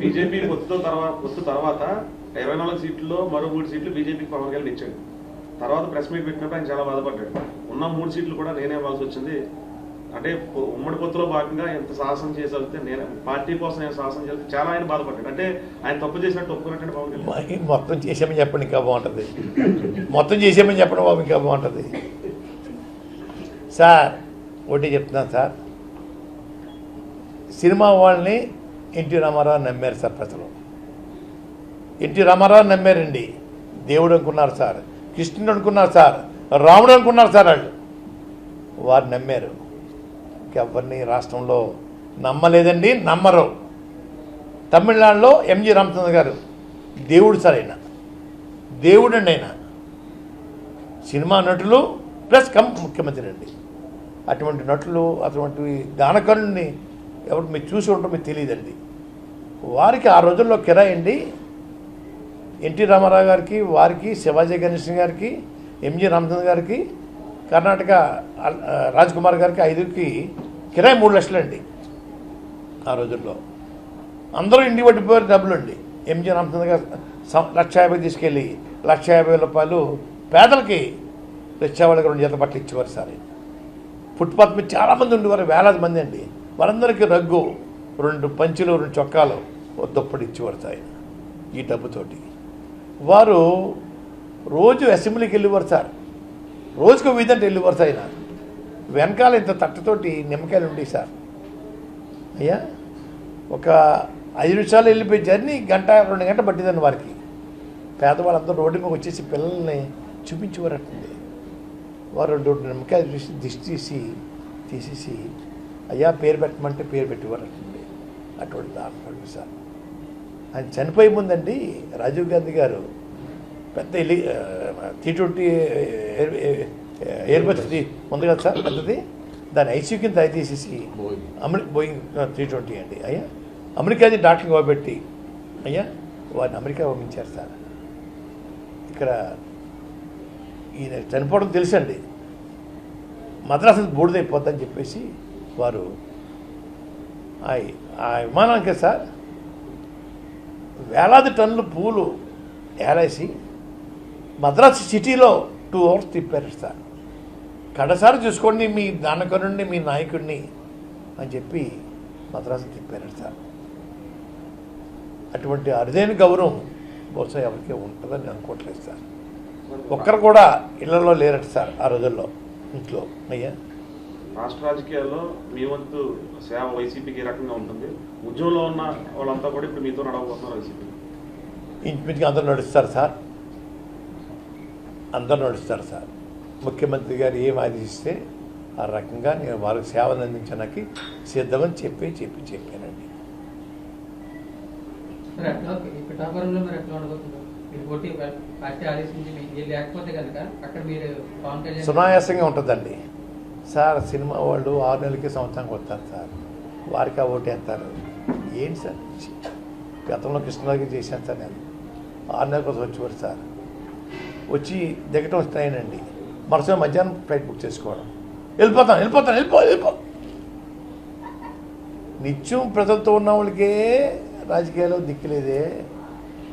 BJP పొత్తు తర్వాత పొత్తు తర్వాత ఇరవై నాలుగు సీట్లలో మరో మూడు సీట్లు బీజేపీకి పవన్ కళ్యాణ్ ఇచ్చాడు. తర్వాత ప్రెస్ మీట్ పెట్టినప్పుడు ఆయన చాలా బాధపడ్డాడు. ఉన్న మూడు సీట్లు కూడా నేనే ఇవ్వాల్సి వచ్చింది. అంటే ఉమ్మడి పొత్తులో భాగంగా ఎంత సాహసం చేసలితే నేను పార్టీ కోసం నేను సాహసం చేస్తే చాలా ఆయన బాధపడ్డాడు. అంటే ఆయన తప్పు చేసినట్టు ఒప్పుకున్నట్టు పవన్ కళ్యాణ్. మొత్తం చేసామని చెప్పండి ఇంకా బాగుంటుంది. మొత్తం చేసామని చెప్పడం బాబు ఇంకా బాగుంటుంది. సార్ ఒకటి చెప్తున్నాను సార్. సినిమా వాళ్ళని ఎన్టీ రామారావు నమ్మారు సార్ ప్రజలు. ఎన్టీ రామారావు నమ్మారండి. దేవుడు అనుకున్నారు సార్ కృష్ణుడు అనుకున్నారు సార్ రాముడు అనుకున్నారు సార్ వాళ్ళు. వారు నమ్మారు. ఎవరిని రాష్ట్రంలో నమ్మలేదండి నమ్మరు. తమిళనాడులో ఎంజి రామచంద్ర గారు దేవుడు సార్ ఆయన. దేవుడు అండి ఆయన. సినిమా నటులు ప్లస్ కం ముఖ్యమంత్రి అండి. అటువంటి నటులు అటువంటి దానకరుణ్ణి ఎవరు మీరు చూసి ఉంటారు మీకు తెలియదండి. వారికి ఆ రోజుల్లో కిరాయి అండి ఎన్టీ రామారావు గారికి వారికి శివాజీ గణేశన్ గారికి ఎంజి రామచంద్ర గారికి కర్ణాటక రాజ్ కుమార్ గారికి ఐదుకి కిరాయి మూడు లక్షలండి ఆ రోజుల్లో. అందరూ ఇంటి పట్టిపోయారు డబ్బులు అండి ఎంజీ రామచంద్ర గారు సం- లక్ష యాభై తీసుకెళ్ళి లక్ష యాభై వేల రూపాయలు పేదలకి తెచ్చేవాళ్ళకి రెండు జత బట్టలు ఇచ్చేవారు సార్. ఫుట్పాత్ మీద చాలామంది ఉండేవారు వేలాది మంది అండి. వారందరికీ రగ్గు రెండు పంచులు రెండు చొక్కాలు ఓ దుప్పటి ఇచ్చేవారు ఆయన ఈ డబ్బుతోటి. వారు రోజు అసెంబ్లీకి వెళ్ళేవారు సార్ రోజుకు వీధంటే వెళ్ళేవారు సార్ ఆయన వెనకాల ఇంత తట్టతోటి నిమ్మకాయలు ఉండేవి సార్. అయ్యా ఒక ఐదు నిమిషాలు వెళ్ళిపోయి జర్నీ గంట రెండు గంట పట్టిందండి వారికి. పేదవాళ్ళందరూ రోడ్డు మీద వచ్చేసి పిల్లల్ని చూపించేవారటండి వారు రెండు నిమ్మకాయలు చూసి దిష్టి తీసి తీసేసి అయ్యా పేరు పెట్టమంటే పేరు పెట్టేవారటండి అటువంటి దాంట్లో సార్ ఆయన చనిపోయే ముందండి రాజీవ్ గాంధీ గారు పెద్ద ఎలి టీ ట్వంటీ ఎయిర్బస్ ఉంది కదా సార్ పెద్దది? దాని ఐసీయూ కింద తయారు తీసేసి అమెరి బోయింగ్ త్రీ ట్వంటీ అండి. అయ్యా అమెరికాది డాక్టర్ కాబట్టి అయ్యా వారిని అమెరికా పంపించారు సార్. ఇక్కడ ఈయన చనిపోవడం తెలుసండి. మద్రాసు బూడిదైపోద్దని చెప్పేసి వారు ఆ ఆ విమానానికి సార్? వేలాది టన్నులు పూలు ఏలేసి మద్రాసు సిటీలో టూ అవర్స్ తిప్పారు సార్. కడసారి చూసుకోండి మీ దానకరుణ్ణి మీ నాయకుడిని అని చెప్పి మద్రాసు తిప్పారు సార్. అటువంటి అరుదైన గౌరవం బహుశా ఎవరికి ఉంటుందని అనుకోవట్లేదు సార్. ఒక్కరు కూడా ఇళ్ళలో లేరట సార్ ఆ రోజుల్లో ఇంట్లో. అయ్యా? రాష్ట్ర రాజకీయాల్లో మీ వంతు సేవ వైసీపీకి ఏ రకంగా ఉంటుంది? ఉద్యమంలో ఉన్న వాళ్ళంతా కూడా ఇప్పుడు మీతో నడవబోతున్నారు వైసీపీ. ఇంచుమించుగా అందరూ నడుస్తారు సార్. అందరూ నడుస్తారు సార్. ముఖ్యమంత్రి గారు ఏం ఆదేశిస్తే ఆ రకంగా నేను వారికి సేవలు అందించడానికి సిద్ధమని చెప్పి చెప్పి చెప్పానండి. సునాయాసంగా ఉంటుందండి. సార్ సినిమా వాళ్ళు ఆరు నెలలకి సంవత్సరానికి వస్తారు సార్. వారికి ఆ ఓటు ఏంటి సార్? గతంలో కృష్ణరాజు చేశాను సార్ నేను. ఆరు నెలల కోసం వచ్చేవారు సార్. వచ్చి దిగటం ట్రైన్ మరుసటి మధ్యాహ్నం ఫ్లైట్ బుక్ చేసుకోవడం. వెళ్ళిపోతాను వెళ్ళిపోతాను వెళ్ళిపో వెళ్ళిపో. నిత్యం ప్రజలతో ఉన్న వాళ్ళకే రాజకీయాలు దిక్కులేదే.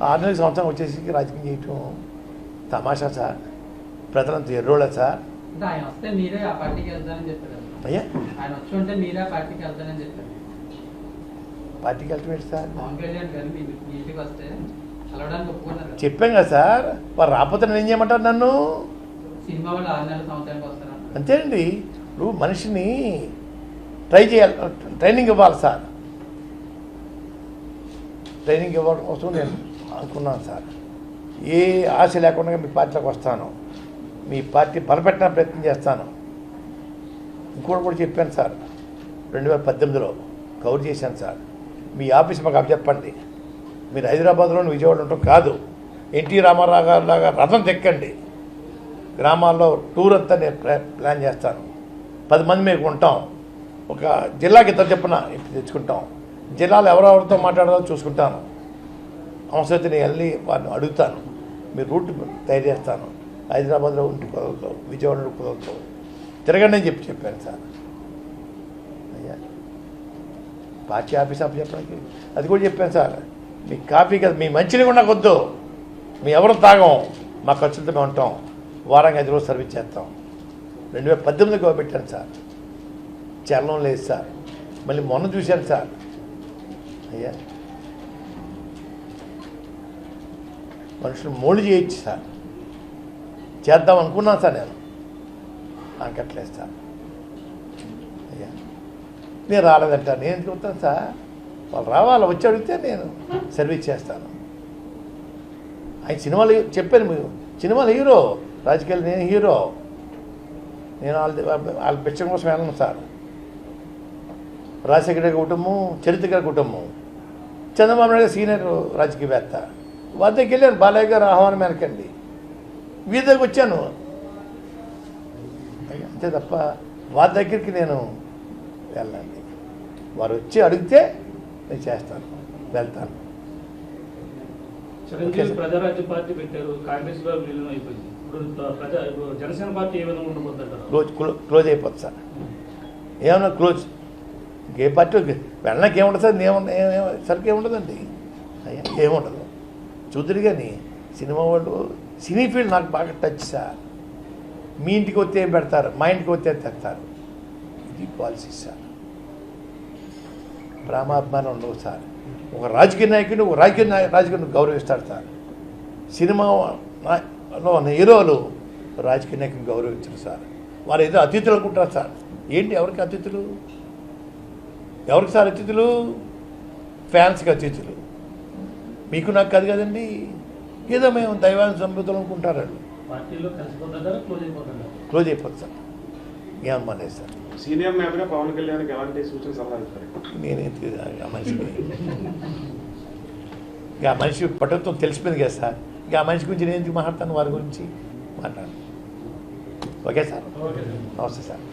ఆరు నెలల సంవత్సరం వచ్చేసి రాజకీయం చేయటం తమాషా సార్. ప్రజలంతా ఎర్రోళ్ళ సార్. పార్టీకి. అయ్యా. సార్. చెప్పాం కదా సార్. వారు రాకపోతే నేను ఏం చేయమంటారు నన్ను? అంతేనండి. ఇప్పుడు మనిషిని ట్రై చేయాలి. ట్రైనింగ్ ఇవ్వాలి సార్. ట్రైనింగ్ ఇవ్వడం కోసం నేను అనుకున్నాను సార్. ఏ ఆశ లేకుండా మీ పార్టీలోకి వస్తాను. మీ పార్టీ బలపెట్టిన ప్రయత్నం చేస్తాను. ఇంకోటి కూడా చెప్పాను సార్. రెండు వేల పద్దెనిమిదిలో కవర్ చేశాను సార్. మీ ఆఫీస్ మాకు అప్పచెప్పండి మీరు హైదరాబాద్లోని విజయవాడ ఉండటం కాదు. ఎన్టీ రామారావు గారు లాగా రథం తెక్కండి గ్రామాల్లో టూర్ అంతా నేను ప్లాన్ చేస్తాను. పది మంది మీకు ఉంటాం. ఒక జిల్లాకి ఇద్దరు చెప్పున ఇప్పుడు తెచ్చుకుంటాం. జిల్లాలో ఎవరెవరితో మాట్లాడాలో చూసుకుంటాను. అవసరమైతే నేను వెళ్ళి వారిని అడుగుతాను. మీరు రూట్ తయారు చేస్తాను. హైదరాబాద్లో ఉంటే కుదరదు విజయవాడలో కుదరదు తిరగండి అని చెప్పి చెప్పాను సార్. అయ్యా. పార్టీ ఆఫీస్ అప్పు చెప్పడానికి అది కూడా చెప్పాను సార్. మీ కాఫీ కదా మీ మంచిని కూడా నాకు వద్దు. మీ ఎవరు తాగం మా ఖర్చులతో మేము ఉంటాం. వారానికి ఐదు రోజులు సర్వీస్ చేస్తాం. రెండు వేల పద్దెనిమిది పెట్టాను సార్. చలనం లేదు సార్. మళ్ళీ మొన్న చూశాను సార్. అయ్యా. మనుషులు మోడీ చేయొచ్చు సార్. చేద్దాం అనుకున్నాను సార్ నేను. అంకట్లేదు సార్. అయ్యా. నేను రాలేదంట. నేను ఎందుకు సార్. వాళ్ళు రావాలి వచ్చి అడిగితే నేను సర్వీస్ చేస్తాను. ఆయన సినిమాలు చెప్పాను మీరు. సినిమాలు హీరో. రాజకీయాలు నేను హీరో. నేను వాళ్ళ వాళ్ళ పిచ్చం కోసం వెళ్ళను సార్. రాజశేఖర కుటుంబం చరిత్ర గారి కుటుంబం. చంద్రబాబు నాయుడు సీనియర్ రాజకీయవేత్త. వారి దగ్గరికి వెళ్ళాను. బాలయ్య గారు ఆహ్వానం మేరకండి. వీరి దగ్గరికి వచ్చాను అంతే తప్ప వారి దగ్గరికి నేను వెళ్ళండి వారు వచ్చి అడిగితే నేను చేస్తాను వెళ్తాను. ప్రజారాజ్య పార్టీ పెట్టారు కాంగ్రెస్ జనసేన పార్టీ ఏ విధంగా ఉండబోతుంటారు క్లోజ్ క్లో- క్లోజ్ అయిపోతుంది సార్. ఏమన్నా క్లోజ్? ఏ పార్టీ వెళ్ళడానికి ఏముండదు సార్ సరికి ఏముండదండి. అయ్యా ఏముండదు. చూద్దరు కానీ సినిమా వాళ్ళు సినీ ఫీల్డ్ నాకు బాగా టచ్ సార్. మీ ఇంటికి వస్తే ఏం పెడతారు? మా ఇంటికి వస్తే తెస్తారు? ఇది పాలసీ సార్. ప్రేమాభిమానం ఉండవు సార్. ఒక రాజకీయ నాయకుడిని ఒక రాజకీయ నాయ రాజకీయాన్ని గౌరవిస్తాడు సార్. సినిమాలో ఉన్న హీరోలు రాజకీయ నాయకుని గౌరవించరు సార్. వారు ఏదో అతిథులు అనుకుంటారు సార్. ఏంటి ఎవరికి అతిథులు? ఎవరికి సార్ అతిథులు? ఫ్యాన్స్కి అతిథులు. మీకు నాకు కాదు కదండి. ఏదో మేము దైవాన్ని సంబుద్ధులు అనుకుంటారు వాళ్ళు. క్లోజ్ అయిపోతుంది సార్. లేదు సార్. సీనియర్ పవన్ కళ్యాణ్కి ఎలాంటి సూచన సలహా ఇస్తారు? నేను ఎందుకు ఆ ఇక ఆ మనిషి పట్టుత్వం తెలిసిపోయింది కదా సార్. ఇక ఆ మనిషి గురించి నేను ఎందుకు మాట్లాడతాను? వారి గురించి మాట్లాడు ఓకే సార్. Okay sir. నమస్తే సార్.